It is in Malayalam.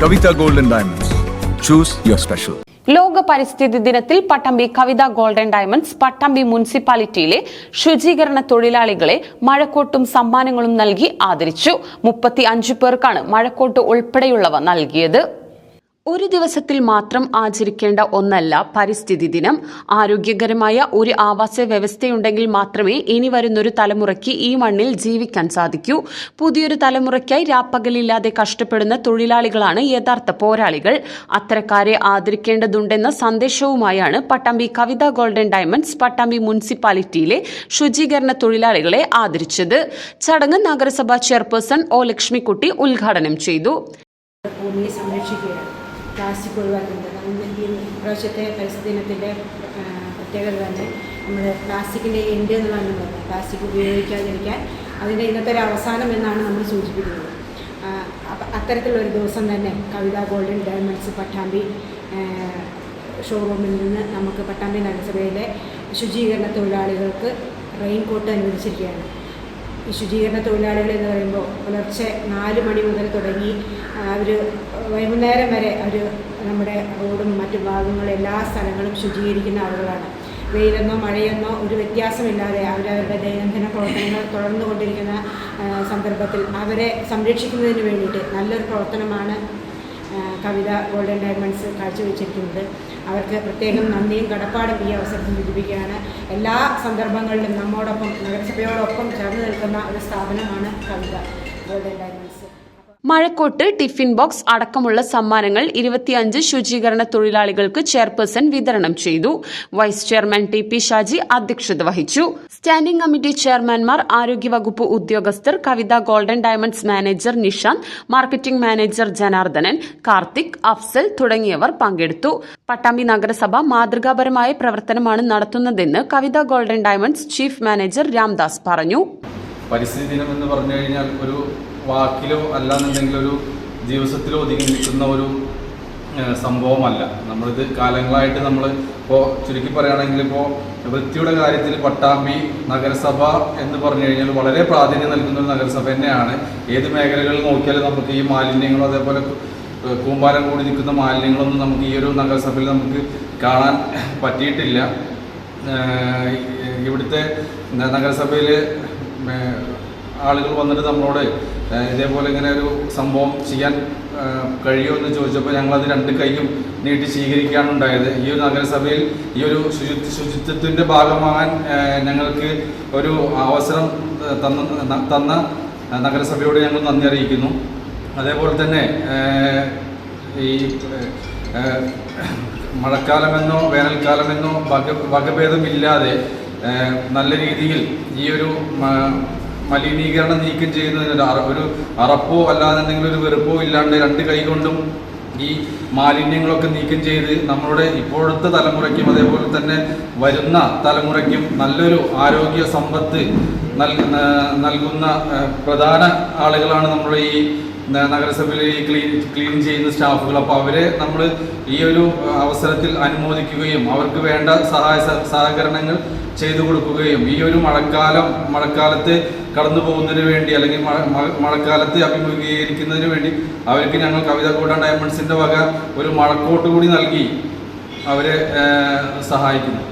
Kavita golden diamonds Diamonds. Your special. ലോക പരിസ്ഥിതി ദിനത്തിൽ പട്ടമ്പി കവിത ഗോൾഡൻ ഡയമണ്ട്സ് പട്ടമ്പി മുനിസിപ്പാലിറ്റിയിലെ ശുചീകരണ തൊഴിലാളികളെ മഴക്കോട്ടും സമ്മാനങ്ങളും നൽകി ആദരിച്ചു മുപ്പത്തി അഞ്ചു പേർക്കാണ് മഴക്കോട്ട് ഉൾപ്പെടെയുള്ളവ നൽകിയത് ഒരു ദിവസത്തിൽ മാത്രം ആചരിക്കേണ്ട ഒന്നല്ല പരിസ്ഥിതി ദിനം. ആരോഗ്യകരമായ ഒരു ആവാസ വ്യവസ്ഥയുണ്ടെങ്കിൽ മാത്രമേ ഇനി വരുന്നൊരു തലമുറയ്ക്ക് ഈ മണ്ണിൽ ജീവിക്കാൻ സാധിക്കൂ. പുതിയൊരു തലമുറയ്ക്കായി രാപ്പകലില്ലാതെ കഷ്ടപ്പെടുന്ന തൊഴിലാളികളാണ് യഥാർത്ഥ പോരാളികൾ. അത്തരക്കാരെ ആദരിക്കേണ്ടതുണ്ടെന്ന സന്ദേശവുമായാണ് പട്ടാമ്പി കവിത ഗോൾഡൻ ഡയമണ്ട്സ് പട്ടാമ്പി മുനിസിപ്പാലിറ്റിയിലെ ശുചീകരണ തൊഴിലാളികളെ ആദരിച്ചത്. ചടങ്ങ് നഗരസഭാ ചെയർപേഴ്സൺ ഒ ലക്ഷ്മിക്കുട്ടി ഉദ്ഘാടനം ചെയ്തു. ഭൂമിയെ സംരക്ഷിക്കുകയാണ്. പ്ലാസ്റ്റിക് ഒഴിവാക്കുന്നത് നമ്മൾ ഈ പ്രാവശ്യത്തെ പരിസ്ഥിതി ദിനത്തിന്റെ പ്രത്യേകത തന്നെ നമ്മൾ പ്ലാസ്റ്റിക്കിന്റെ എൻഡ് എന്ന് പറഞ്ഞു പറഞ്ഞത് പ്ലാസ്റ്റിക് ഉപയോഗിക്കാതിരിക്കാൻ അതിന്റെ ഇന്നത്തെ ഒരു അവസാനം എന്നാണ് നമ്മൾ സൂചിപ്പിക്കുന്നത്. അത്തരത്തിലുള്ള ഒരു ദിവസം തന്നെ കവിത ഗോൾഡൻ ഡയമണ്ട്സ് പട്ടാമ്പി ഷോറൂമിൽ നിന്ന് നമുക്ക് പട്ടാമ്പി നഗരസഭയിലെ ശുചീകരണ തൊഴിലാളികൾക്ക് റെയിൻ കോട്ട് അനുവദിച്ചിരിക്കുകയാണ്. ഈ ശുചീകരണ തൊഴിലാളികൾ എന്ന് പറയുമ്പോൾ പുലർച്ചെ നാല് മണി മുതൽ തുടങ്ങി അവർ വൈകുന്നേരം വരെ അവർ നമ്മുടെ റോഡും മറ്റു ഭാഗങ്ങളും എല്ലാ സ്ഥലങ്ങളും ശുചീകരിക്കുന്ന ആളുകളാണ്. വെയിലെന്നോ മഴയെന്നോ ഒരു വ്യത്യാസമില്ലാതെ അവരവരുടെ ദൈനംദിന പ്രവർത്തനങ്ങൾ തുടർന്നു കൊണ്ടിരിക്കുന്ന സന്ദർഭത്തിൽ അവരെ സംരക്ഷിക്കുന്നതിന് വേണ്ടിയിട്ട് നല്ലൊരു പ്രവർത്തനമാണ് കവിത ഗോൾഡൻ ഡയമണ്ട്സ് കാഴ്ചവെച്ചിരിക്കുന്നത്. അവർക്ക് പ്രത്യേകം നന്ദിയും കടപ്പാടും ഈ അവസരത്തിൽ സൂചിപ്പിക്കുകയാണ് എല്ലാ സന്ദർഭങ്ങളിലും നമ്മോടൊപ്പം നഗരസഭയോടൊപ്പം ചേർന്ന് നിൽക്കുന്ന ഒരു സ്ഥാപനമാണ് കവിത. Golden diamonds. മഴക്കോട്ട് ടിഫിൻ ബോക്സ് അടക്കമുള്ള സമ്മാനങ്ങൾ ഇരുപത്തിയഞ്ച് ശുചീകരണ തൊഴിലാളികൾക്ക് ചെയർപേഴ്സൺ വിതരണം ചെയ്തു. Vice chairman T P Shaji അധ്യക്ഷത വഹിച്ചു. സ്റ്റാൻഡിംഗ് കമ്മിറ്റി ചെയർമാൻമാർ ആരോഗ്യവകുപ്പ് ഉദ്യോഗസ്ഥർ Kavitha golden diamonds manager Nishanth marketing manager Janardhanan Karthik Afsal തുടങ്ങിയവർ പങ്കെടുത്തു. പട്ടാമ്പി നഗരസഭ മാതൃകാപരമായ പ്രവർത്തനമാണ് നടത്തുന്നതെന്ന് Kavitha golden diamonds chief manager Ramdas പറഞ്ഞു. പരിസ്ഥിതി ദിനം എന്ന് പറഞ്ഞു കഴിഞ്ഞാൽ ഒരു വാക്കിലോ അല്ലാന്നുണ്ടെങ്കിൽ ഒരു ദിവസത്തിലോ ഒതുങ്ങി നിൽക്കുന്ന ഒരു സംഭവമല്ല. നമ്മളിത് കാലങ്ങളായിട്ട് നമ്മൾ ഇപ്പോൾ ചുരുക്കി പറയുകയാണെങ്കിൽ ഇപ്പോൾ വൃത്തിയുടെ കാര്യത്തിൽ പട്ടാമ്പി നഗരസഭ എന്ന് പറഞ്ഞു കഴിഞ്ഞാൽ വളരെ പ്രാധാന്യം നൽകുന്ന ഒരു നഗരസഭ തന്നെയാണ്. ഏത് മേഖലകളിൽ നോക്കിയാലും നമുക്ക് ഈ മാലിന്യങ്ങളും അതേപോലെ കൂമ്പാരം കൂടി നിൽക്കുന്ന മാലിന്യങ്ങളൊന്നും നമുക്ക് ഈ ഒരു നഗരസഭയിൽ നമുക്ക് കാണാൻ പറ്റിയിട്ടില്ല. ഇവിടുത്തെ നഗരസഭയിൽ ആളുകൾ വന്നിട്ട് നമ്മളോട് ഇതേപോലെ ഇങ്ങനെ ഒരു സംഭവം ചെയ്യാൻ കഴിയോ കഴിയുമോ എന്ന് ചോദിച്ചപ്പോൾ ഞങ്ങളത് രണ്ട് കൈയും നീട്ടി സ്വീകരിക്കുകയാണ് ഉണ്ടായത്. ഈ ഒരു നഗരസഭയിൽ ഈ ഒരു ശുചിത്വ ശുചിത്വത്തിന്റെ ഭാഗമാകാൻ ഞങ്ങൾക്ക് ഒരു അവസരം തന്ന തന്ന നഗരസഭയോട് ഞങ്ങൾ നന്ദി അറിയിക്കുന്നു. അതേപോലെ തന്നെ ഈ മഴക്കാലമെന്നോ വേനൽക്കാലമെന്നോ വക വകഭേദമില്ലാതെ നല്ല രീതിയിൽ ഈ ഒരു മലിനീകരണം നീക്കം ചെയ്യുന്നതിന് ഒരു അറ- ഒരു അറപ്പോ അല്ലാന്നുണ്ടെങ്കിൽ ഒരു വെറുപ്പോ ഇല്ലാണ്ട് രണ്ട് കൈകൊണ്ടും ഈ മാലിന്യങ്ങളൊക്കെ നീക്കം ചെയ്ത് നമ്മളുടെ ഇപ്പോഴത്തെ തലമുറയ്ക്കും അതേപോലെ തന്നെ വരുന്ന തലമുറയ്ക്കും നല്ലൊരു ആരോഗ്യ സമ്പത്ത് നൽ- നൽകുന്ന പ്രധാന ആളുകളാണ് നമ്മുടെ ഈ ന- നഗരസഭയിലെ ഈ ക്ലീൻ ക്ലീൻ ചെയ്യുന്ന സ്റ്റാഫുകൾ. അപ്പോൾ അവരെ നമ്മൾ ഈ ഒരു അവസരത്തിൽ അനുമോദിക്കുകയും അവർക്ക് വേണ്ട സഹായ സഹകരണങ്ങൾ ചെയ്തു കൊടുക്കുകയും ഈ ഒരു മഴക്കാലം മഴക്കാലത്ത് കടന്നു പോകുന്നതിന് വേണ്ടി അല്ലെങ്കിൽ മഴ മഴ- മഴക്കാലത്ത് അഭിമുഖീകരിക്കുന്നതിന് വേണ്ടി അവർക്ക് ഞങ്ങൾ കവിത കൂട ഡയമണ്ട്സിന്റെ വക ഒരു മഴക്കോട്ട് കൂടി നൽകി അവരെ സഹായിക്കുന്നു.